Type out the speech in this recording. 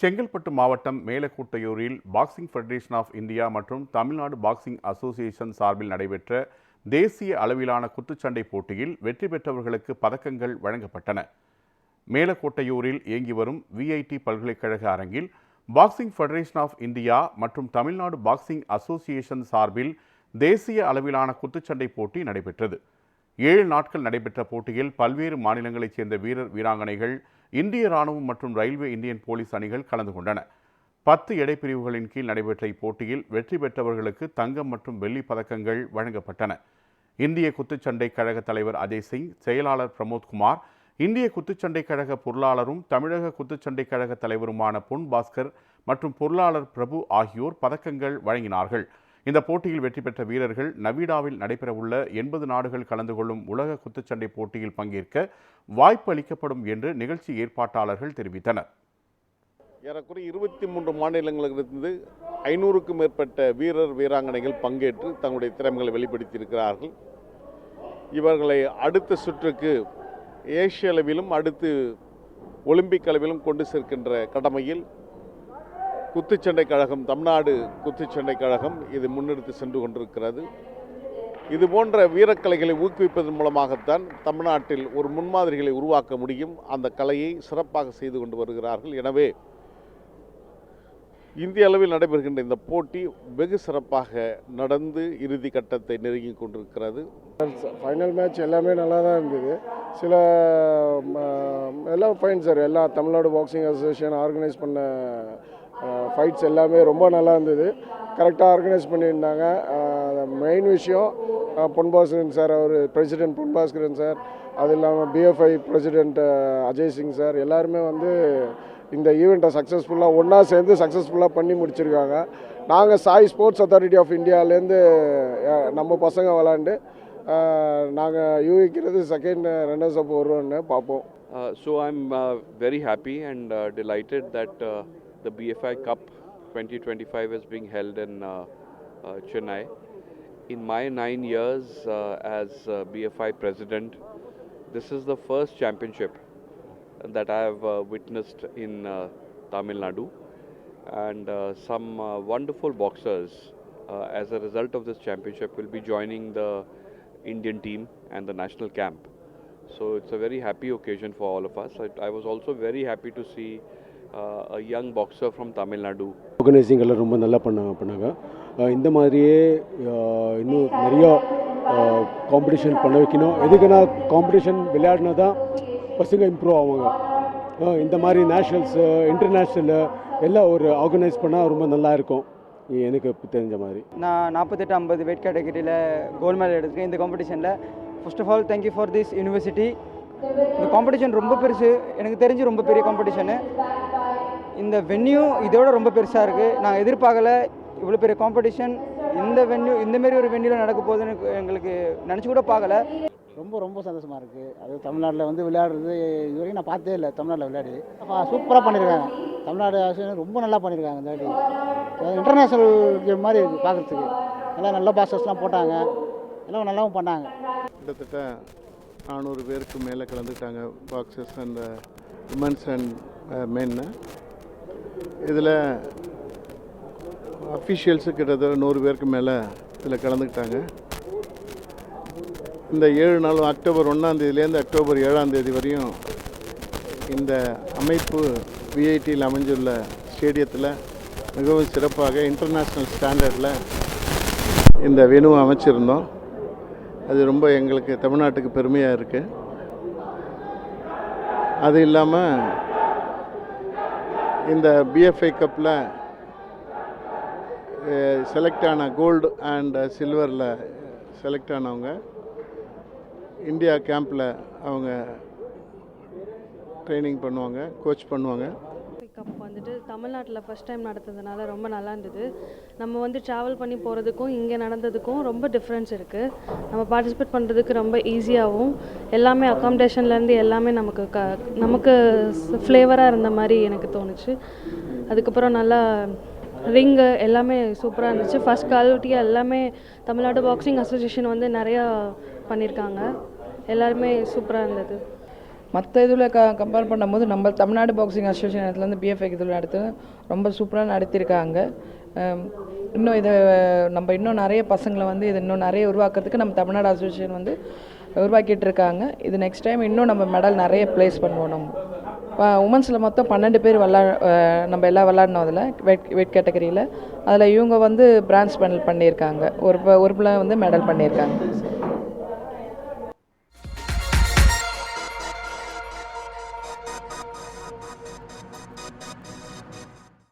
செங்கல்பட்டு மாவட்டம் மேலக்கூட்டையூரில் boxing federation of India மற்றும் தமிழ்நாடு பாக்ஸிங் அசோசியேஷன் சார்பில் நடைபெற்ற தேசிய அளவிலான குத்துச்சண்டை போட்டியில் வெற்றி பெற்றவர்களுக்கு பதக்கங்கள் வழங்கப்பட்டன. மேலக்கோட்டையூரில் இயங்கி வரும் விஐடி பல்கலைக்கழக அரங்கில் பாக்ஸிங் ஃபெடரேஷன் ஆஃப் இந்தியா மற்றும் தமிழ்நாடு பாக்ஸிங் அசோசியேஷன் சார்பில் தேசிய அளவிலான குத்துச்சண்டை போட்டி நடைபெற்றது. ஏழு நாட்கள் நடைபெற்ற போட்டியில் பல்வேறு மாநிலங்களைச் சேர்ந்த வீரர் வீராங்கனைகள் இந்திய ராணுவம் மற்றும் ரயில்வே இந்தியன் போலீஸ் அணிகள் கலந்து கொண்டன. பத்து எடைப்பிரிவுகளின் கீழ் நடைபெற்ற இப்போட்டியில் வெற்றி பெற்றவர்களுக்கு தங்கம் மற்றும் வெள்ளி பதக்கங்கள் வழங்கப்பட்டன. இந்திய குத்துச்சண்டை கழக தலைவர் அஜய் சிங் செயலாளர் பிரமோத்குமார் இந்திய குத்துச்சண்டை கழக பொருளாளரும் தமிழக குத்துச்சண்டை கழக தலைவருமான பொன் பாஸ்கர் மற்றும் பொருளாளர் பிரபு ஆகியோர் பதக்கங்கள் வழங்கினார்கள். இந்த போட்டியில் வெற்றி பெற்ற வீரர்கள் நவீடாவில் நடைபெறவுள்ள எண்பது நாடுகள் கலந்து கொள்ளும் உலக குத்துச்சண்டை போட்டியில் பங்கேற்க வாய்ப்பு அளிக்கப்படும் என்று நிகழ்ச்சி ஏற்பாட்டாளர்கள் தெரிவித்தனர். ஏறக்குறைய இருபத்தி மூன்று மாநிலங்களிலிருந்து ஐநூறுக்கும் மேற்பட்ட வீரர் வீராங்கனைகள் பங்கேற்று தங்களுடைய திறமைகளை வெளிப்படுத்தியிருக்கிறார்கள். இவர்களை அடுத்த சுற்றுக்கு ஏசிய அளவிலும் அடுத்து ஒலிம்பிக் அளவிலும் கொண்டு சேர்க்கின்ற கடமையில் குத்துச்சண்டை கழகம் தமிழ்நாடு குத்துச்சண்டை கழகம் இது முன்னெடுத்து சென்று கொண்டிருக்கிறது. இது போன்ற வீரக்கலைகளை ஊக்குவிப்பதன் மூலமாகத்தான் தமிழ்நாட்டில் ஒரு முன்மாதிரிகளை உருவாக்க முடியும். அந்த கலையை சிறப்பாக செய்து கொண்டு வருகிறார்கள். எனவே இந்திய அளவில் நடைபெறுகின்ற இந்த போட்டி வெகு சிறப்பாக நடந்து இறுதி கட்டத்தை நெருங்கி கொண்டிருக்கிறது. ஃபைனல் மேட்ச் எல்லாமே நல்லா தான் இருந்தது. சில ம, எல்லாம் ஃபைன் சார் எல்லா தமிழ்நாடு பாக்ஸிங் அசோசியேஷன் ஆர்கனைஸ் பண்ண ஃபைட்ஸ் எல்லாமே ரொம்ப நல்லா இருந்தது. கரெக்டாக ஆர்கனைஸ் பண்ணியிருந்தாங்க. மெயின் விஷயம் பொன்பாஸ்கரன் சார் அவர் பிரசிடென்ட் பொன்பாஸ்கரன் சார் அது இல்லாமல் BFI president Ajay Singh sir எல்லாருமே வந்து இந்த ஈவெண்ட்டை சக்ஸஸ்ஃபுல்லாக ஒன்றா சேர்ந்து சக்ஸஸ்ஃபுல்லாக பண்ணி முடிச்சிருக்காங்க நாங்கள் சாய் ஸ்போர்ட்ஸ் அத்தாரிட்டி ஆஃப் இந்தியாவிலேருந்து நம்ம பசங்க விளாண்டு நாங்கள் யூகிக்கிறது செகண்ட் ரன்னர்ஸ் அப் வருவோம்னு பார்ப்போம் so I am very happy and delighted that the BFI cup twenty twenty five is being held in Chennai in my nine years uh, BFI uh, this is the is சாம்பியன்ஷிப் that I have uh, witnessed in uh, Tamil Nadu, and uh, some uh, wonderful boxers, uh, as a result of this championship, will be joining the Indian team and the national camp. So it's a very happy occasion for all of us. I, I was also very happy to see uh, a young boxer from Tamil Nadu organising எல்லாம் ரொம்ப நல்லா பண்ண பண்ணாங்க அஹ் இந்த மாதிரியே அஹ் இன்னும் நிறையா competition பண்ண வைக்கணும் எதுக்குன்னா காம்படிஷன் விளையாடினா தான் பசங்க இம்ப்ரூவ் ஆவாங்க. இந்த மாதிரி நேஷ்னல்ஸு இன்டர்நேஷ்னலு எல்லாம் ஒரு ஆர்கனைஸ் பண்ணால் ரொம்ப நல்லா இருக்கும். எனக்கு தெரிஞ்ச மாதிரி. நான் நாற்பத்தெட்டு ஐம்பது வெயிட் கேட்டகரியில் கோல்டு மெடல் எடுத்திருக்கேன். இந்த காம்படிஷனில் first of all thank you for this university இந்த காம்படிஷன் ரொம்ப பெருசு. எனக்கு தெரிஞ்சு ரொம்ப பெரிய காம்படிஷனு இந்த வென்யூ இதோட ரொம்ப பெருசாக இருக்குது நான் எதிர்பார்க்கல இவ்வளோ பெரிய காம்படிஷன் இந்த வென்யூ இந்தமாரி ஒரு வென்யூவில் நடக்க போகுதுன்னு எங்களுக்கு நினச்சி கூட பார்க்கல. ரொம்ப ரொம்ப சந்தோஷமாக இருக்குது அது தமிழ்நாட்டில் வந்து விளையாடுறது இது வரைக்கும் நான் பார்த்தே இல்லை தமிழ்நாட்டில் விளையாடி. சூப்பராக பண்ணியிருக்காங்க தமிழ்நாடு அரசு ரொம்ப நல்லா பண்ணியிருக்காங்க இந்த வாட்டி. இன்டர்நேஷ்னல் கேம் மாதிரி இருக்குது பார்க்குறதுக்கு எல்லாம் நல்ல பாக்ஸர்ஸ்லாம் போட்டாங்க. எல்லாம் நல்லாவும் பண்ணாங்க. கிட்டத்தட்ட நானூறு பேருக்கு மேலே கலந்துக்கிட்டாங்க பாக்ஸர்ஸ் அண்ட் உமன்ஸ் அண்ட் மென்னு இதில் அஃபிஷியல்ஸு கிட்டத்தட்ட நூறு பேருக்கு மேலே இதில் கலந்துக்கிட்டாங்க. இந்த ஏழு நாளும் அக்டோபர் ஒன்றாந்தேதியிலேருந்து அக்டோபர் ஏழாம் தேதி வரையும் இந்த அமைப்பு விஐடியில் அமைஞ்சுள்ள ஸ்டேடியத்தில் மிகவும் சிறப்பாக இன்டர்நேஷ்னல் ஸ்டாண்டர்டில் இந்த வெனு அமைச்சிருந்தோம். அது ரொம்ப எங்களுக்கு தமிழ்நாட்டுக்கு பெருமையாக இருக்குது. அது இல்லாமல் இந்த பிஎஃப்ஐ கப்பில் செலக்ட் ஆன கோல்டு அண்ட் சில்வரில் செலக்ட் ஆனவங்க இந்தியா கேம்பில் அவங்க ட்ரைனிங் பண்ணுவாங்க கோச் பண்ணுவாங்க. கப் வந்துட்டு தமிழ்நாட்டில் ஃபஸ்ட் டைம் நடந்ததுனால ரொம்ப நல்லா இருந்தது. நம்ம வந்து ட்ராவல் பண்ணி போகிறதுக்கும் இங்கே நடந்ததுக்கும் ரொம்ப டிஃப்ரென்ஸ் இருக்குது நம்ம பார்ட்டிசிபேட் பண்ணுறதுக்கு ரொம்ப ஈஸியாகவும் எல்லாமே அக்காமடேஷன்லேருந்து எல்லாமே நமக்கு க நமக்கு ஃப்ளேவராக இருந்த மாதிரி எனக்கு தோணுச்சு. அதுக்கப்புறம் நல்லா ரிங்கு எல்லாமே சூப்பராக இருந்துச்சு. ஃபஸ்ட் குவாலிட்டியாக எல்லாமே தமிழ்நாடு பாக்ஸிங் அசோசியேஷன் வந்து நிறையா பண்ணியிருக்காங்க எல்லாருமே சூப்பராக இருந்தது. மற்ற இதில் க கம்பேர் பண்ணும்போது நம்ம தமிழ்நாடு பாக்ஸிங் அசோசியேஷன் இடத்துலேருந்து பிஎஃப்ஐ இதில் நடத்து ரொம்ப சூப்பராக நடத்தியிருக்காங்க இன்னும் இதை நம்ம இன்னும் நிறைய பசங்களை வந்து இதை இன்னும் நிறைய உருவாக்குறதுக்கு நம்ம தமிழ்நாடு அசோசியேஷன் வந்து உருவாக்கிட்டு இருக்காங்க இது நெக்ஸ்ட் டைம் இன்னும் நம்ம மெடல் நிறைய ப்ளேஸ் பண்ணுவோம் நம்ம. உமன்ஸில் மொத்தம் பன்னெண்டு பேர் விளா நம்ம எல்லாம் விளாட்னோம் அதில் வெட் வெட் கேட்டகரியில் அதில் இவங்க வந்து பிரான்ஸ் மெடல் பண்ணியிருக்காங்க. ஒரு ப- ஒரு பிள்ளை வந்து மெடல் பண்ணியிருக்காங்க.